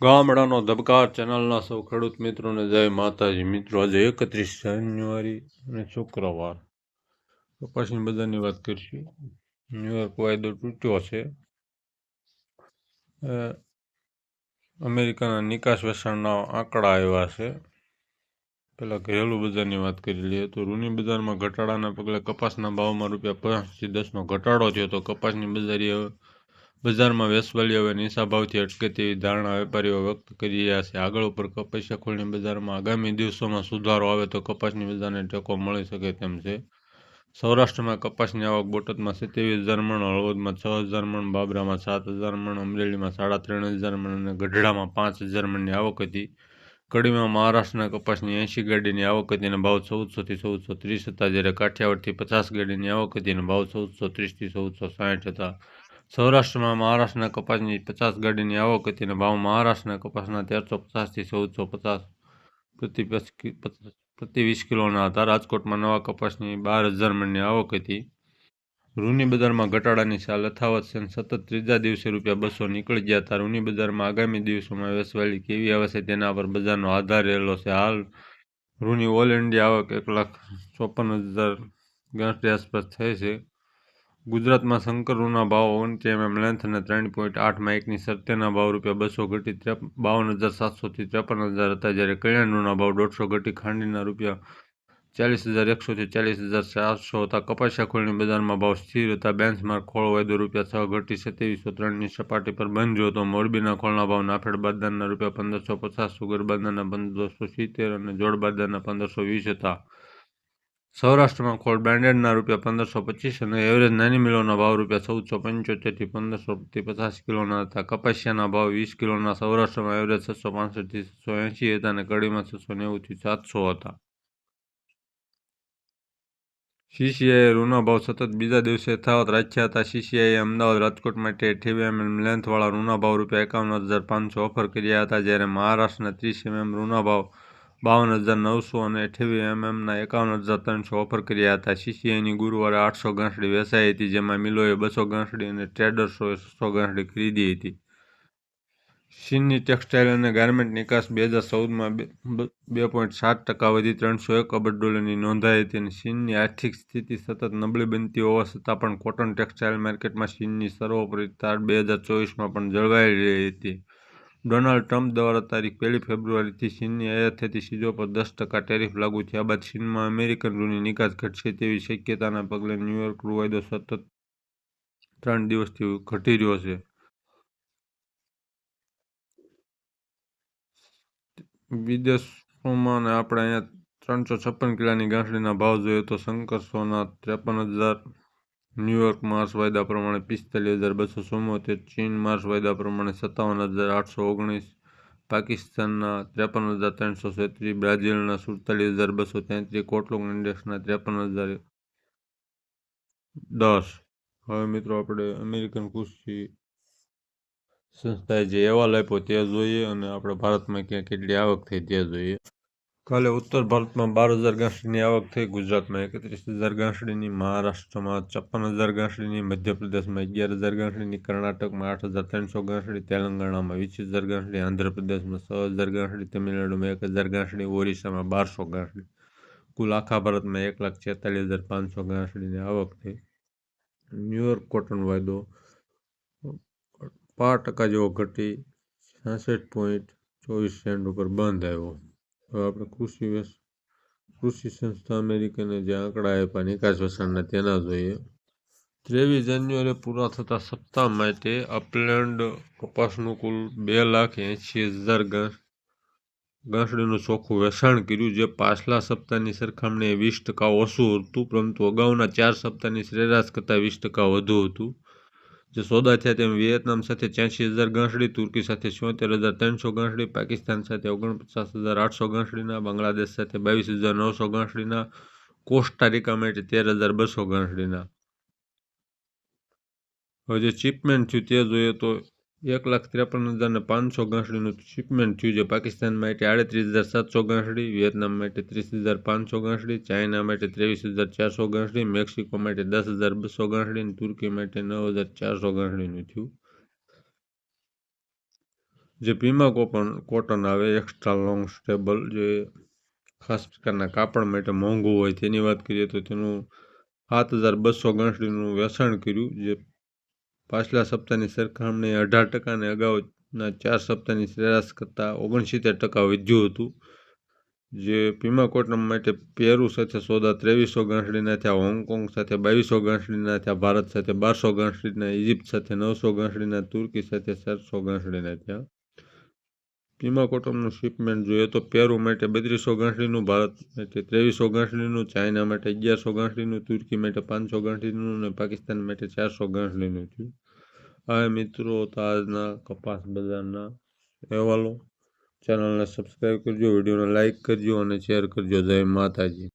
ગામડાનો ધબકાર, ચેનલના સૌ ખેડૂત મિત્રોને જય માતાજી. મિત્રો, આજે એકત્રીસ જાન્યુઆરી અને શુક્રવાર. કપાસની બધાની વાત કરીશું. ન્યુયોર્ક વાયદો તૂટ્યો છે. અમેરિકાના નિકાસ વેચાણના આંકડા આવ્યા છે. પહેલાં ઘરેલું બજારની વાત કરી લઈએ તો રૂની બજારમાં ઘટાડાના પગલે કપાસના ભાવમાં રૂપિયા પાંચથી દસનો ઘટાડો થયો તો કપાસની બજારી હવે બજારમાં વેસવાલી હવે નિશાભાવથી ભાવથી અટકે તેવી ધારણા વેપારીઓ વ્યક્ત કરી રહ્યા છે. આગળ ઉપર કપાસિયા ખોળની બજારમાં આગામી દિવસોમાં સુધારો આવે તો કપાસની બજારને ટેકો મળી શકે તેમ છે. સૌરાષ્ટ્રમાં કપાસની આવક બોટાદમાં સિત્તેવીસ હજાર મણ, હળવદમાં છ હજાર મણ, બાબરામાં સાત હજાર મણ, અમરેલીમાં સાડા ત્રણ હજાર મણ અને ગઢડામાં પાંચ હજાર મણની આવક હતી. કડીમાં મહારાષ્ટ્રના કપાસની એંશી ગાડીની આવક હતી અને ભાવ ચૌદસોથી ચૌદસો ત્રીસ હતા, જ્યારે કાઠિયાવાડથી પચાસ ગાડીની આવક હતી અને ભાવ ચૌદસો ત્રીસથી ચૌદસો સાઠ હતા. સૌરાષ્ટ્રમાં મહારાષ્ટ્રના કપાસની પચાસ ગાડીની આવક હતી અને ભાવ મહારાષ્ટ્રના કપાસના તેરસો પચાસથી ચૌદસો પચાસ પ્રતિ પ્રતિ વીસ કિલોના હતા. રાજકોટમાં નવા કપાસની બાર હજાર મણની આવક હતી. રૂની બજારમાં ઘટાડાની ચાલ યથાવત છે સતત ત્રીજા દિવસે રૂપિયા બસો નીકળી ગયા હતા. રૂની બજારમાં આગામી દિવસોમાં વેચવાલી કેવી આવશે તેના પર બજારનો આધાર રહેલો છે. હાલ રૂની ઓલ ઇન્ડિયા આવક એક લાખ ચોપન હજાર ગણતરી આસપાસ થઈ છે. ગુજરાતમાં શંકર રૂના ભાવ ઓગણત્રીસ એમએમ લેન્થ અને ત્રણ પોઈન્ટ આઠમાં એકની સત્યના ભાવ રૂપિયા બસો ઘટી ત્રેપ, બાવન હજાર સાતસોથી ત્રેપન હજાર હતા જ્યારે કલ્યાણ ભાવ દોઢસો ઘટી ખાંડીના રૂપિયા ચાલીસ હજાર એકસોથી ચાલીસ હજાર ચારસો હતા. કપાસિયા ખોળની બજારમાં ભાવ સ્થિર હતા. બેન્ચમાર્ક ખોળ વાયદો રૂપિયા છ ઘટી સત્યાવીસો ત્રણની સપાટી પર બંધ હતો. મોરબીના ખોળના ભાવ નાફેડ બાદાના રૂપિયા પંદરસો પચાસ, સુગર બાદાના પંદરસો સિત્તેર અને જોડ બાદાના પંદરસો વીસ હતા. સૌરાષ્ટ્રમાં ખોળ બ્રાન્ડેડના રૂપિયા પંદરસો પચીસ અને એવરેજ નાની મિલોના ભાવ રૂપિયા ચૌદસો પંચોતેરથી પંદરસો પચાસ કિલોના હતા. કપાસિયાના ભાવ વીસ કિલોના, સૌરાષ્ટ્રમાં એવરેજ છસો પાસઠથી છસો એંશી હતા અને કડીમાં છસો નેવુંથી સાતસો હતા. સીસીઆઈએ રૂના ભાવ સતત બીજા દિવસે યથાવત રાખ્યા હતા. સીસીઆઈએ અમદાવાદ, રાજકોટ માટે અઠ્યાવી એમએમ લેન્થવાળા રૂના ભાવ રૂપિયા એકાવન હજાર પાંચસો ઓફર કર્યા હતા, જ્યારે મહારાષ્ટ્રના ત્રીસ એમએમ રૂના ભાવ બાવન હજાર નવસો અને અઠ્યાવીસ એમએમના એકાવન હજાર ત્રણસો ઓફર કર્યા હતા. સીસીઆઈની ગુરુવારે આઠસો ગાંસડી વેચાઈ હતી, જેમાં મિલોએ બસો ગાંસડી અને ટ્રેડર્સોએ છસો ગાંસડી ખરીદી હતી. ચીનની ટેક્સટાઇલ અને ગાર્મેન્ટ નિકાસ બે હજાર ચૌદમાં બે પોઈન્ટ સાત ટકા વધી ત્રણસો એક અબજ ડોલરની નોંધાઈ હતી અને ચીનની આર્થિક સ્થિતિ સતત નબળી બનતી હોવા છતાં પણ કોટન ટેક્સટાઇલ માર્કેટમાં ચીનની સર્વોપરી તાર બે હજાર ચોવીસમાં પણ જળવાઈ રહી હતી. ડોનાલ્ડ ટ્રમ્પ દ્વારા તારીખ પહેલી ફેબ્રુઆરીથી ચીનની આયાત થતી ચીજો પર દસ ટકા ટેરિફ લાગુ થયા બાદ ચીનમાં અમેરિકન રૂની નિકાસ ઘટશે તેવી શક્યતાના પગલે ન્યૂયોર્ક રૂ વાયદો સતત ત્રણ દિવસથી ઘટી રહ્યો છે. વિદેશોમાં આપણે અહીંયા ત્રણસો છપ્પન કિલાની ગાંઠડીના ભાવ જોઈએ તો શંકર સોના ત્રેપન હજાર ન્યૂયોર્ક માર્ચ વાયદા પ્રમાણે પિસ્તાલીસ હજાર બસો ચુમ્મોતેર ચીન માર્ચ વાયદા પ્રમાણે સત્તાવન હજાર આઠસો ઓગણીસ, પાકિસ્તાનના ત્રેપન હજાર ત્રણસો છત્રીસ, બ્રાઝિલના સુડતાલીસ હજાર બસો તેત્રીસ કોટલોક ઇન્ડેક્સના ત્રેપન હજાર દસ. હવે મિત્રો આપણે અમેરિકન કૃષિ સંસ્થાએ જે અહેવાલ આપ્યો તે જોઈએ અને આપણે ભારતમાં ક્યાં કેટલી આવક થઈ તે જોઈએ. કાલે ઉત્તર ભારતમાં બાર હજાર ગાંસડીની આવક થઈ. ગુજરાતમાં એકત્રીસ હજાર ગાંસડીની, મહારાષ્ટ્રમાં છપ્પન હજાર ગાંસડીની, મધ્યપ્રદેશમાં અગિયાર હજાર ગાંસડીની, કર્ણાટકમાં આઠ હજાર ત્રણસો ગાંસડી, તેલંગાણામાં વીસ હજાર ગાંસડી, આંધ્રપ્રદેશમાં છ હજાર ગાંસડી, તમિલનાડુમાં એક હજાર ગાંસડી, ઓરિસ્સામાં બારસો ગાંસડી. કુલ આખા ભારતમાં એક લાખ છેતાલીસ હજાર પાંચસો ગાંસડીની આવક થઈ. ન્યુયોર્ક કોટન વાયદો પાંચ ટકા જેવો ઘટી છાસઠ પોઈન્ટ ચોવીસ સેન્ટ ઉપર બંધ આવ્યો. હવે આપણે કૃષિ કૃષિ સંસ્થા અમેરિકાને જે આંકડા આપ્યા નિકાસ વસણના તેના જોઈએ. ત્રેવીસ જાન્યુઆરી પૂરા થતા સપ્તાહ માટે અપલેન્ડ કપાસનું કુલ બે લાખ એંશી હજાર ગાંસડીનું ચોખ્ખું વેચાણ કર્યું જે પાછલા સપ્તાહની સરખામણીએ વીસ ટકા ઓછું હતું, પરંતુ અગાઉના ચાર સપ્તાહની સરેરાશ કરતાં વીસ ટકા વધુ હતું. જે સોદા થયા તેમ વિયેતનામ સાથે ત્યાંસી હજાર ગાંસડી, તુર્કી સાથે છોતેર હજાર ત્રણસો ગાંસડી, પાકિસ્તાન સાથે ઓગણપચાસ હજાર આઠસો ગાંસડીના, બાંગ્લાદેશ સાથે બાવીસ હજાર નવસો ગાંસડીના, કોસ્ટારિકા માટે તેર હજાર બસો ગાંસડીના. હવે જે ચીપમેન્ટ થયું તે જોઈએ તો એક લાખ ત્રેપન હજાર ને પાંચસો ગાંસડીનું શિપમેન્ટ થયું છે. પાકિસ્તાન માટે આડત્રીસ હજાર સાતસો ગાંસડી વિયેતનામ માટે ત્રીસ હજાર પાંચસો ગાંસડી ચાઇના માટે ત્રેવીસ હજાર ચારસો ગાંસડી મેક્સિકો માટે દસ હજાર બસો ગાંસડી અને તુર્કી માટે નવ હજાર ચારસો ગાંસડીનું થયું. જે પીમા કોપન, કોટન આવે એક્સ્ટ્રા લોંગ સ્ટેબલ જે ખાસ પ્રકારના કાપડ માટે મોંઘું હોય તેની વાત કરીએ તો તેનું સાત હજાર બસો ગણતરીનું વેચાણ કર્યું. જે પાછલા સપ્તાહની સરખામણીએ અઢાર ટકાને અગાઉના ચાર સપ્તાહની સરેરાશ કરતાં ઓગણસિત્તેર ટકા વધ્યું હતું. જે પીમાકોટમ માટે પેરુ સાથે સોદા ત્રેવીસો ગણતરીના થયા, હોંગકોંગ સાથે બાવીસો ગણતરીના થયા, ભારત સાથે બારસો ગણસડીના ઇજિપ્ત સાથે નવસો ગણતરીના તુર્કી સાથે સાતસો ગણસડીના થયા. પીમા કોટમનું શિપમેન્ટ જોઈએ તો પેરુ માટે બત્રીસો ગાંઠડીનું, ભારત માટે ત્રેવીસો ગાંઠડીનું, ચાઇના માટે અગિયારસો ગાંઠડીનું, તુર્કી માટે પાંચસો ગાંઠડીનું અને પાકિસ્તાન માટે ચારસો ગાંઠડીનું થયું. આ મિત્રો તાજના કપાસ બજારના અહેવાલો. ચેનલને સબસ્ક્રાઈબ કરજો, વિડીયોને લાઇક કરજો અને શેર કરજો. જય માતાજી.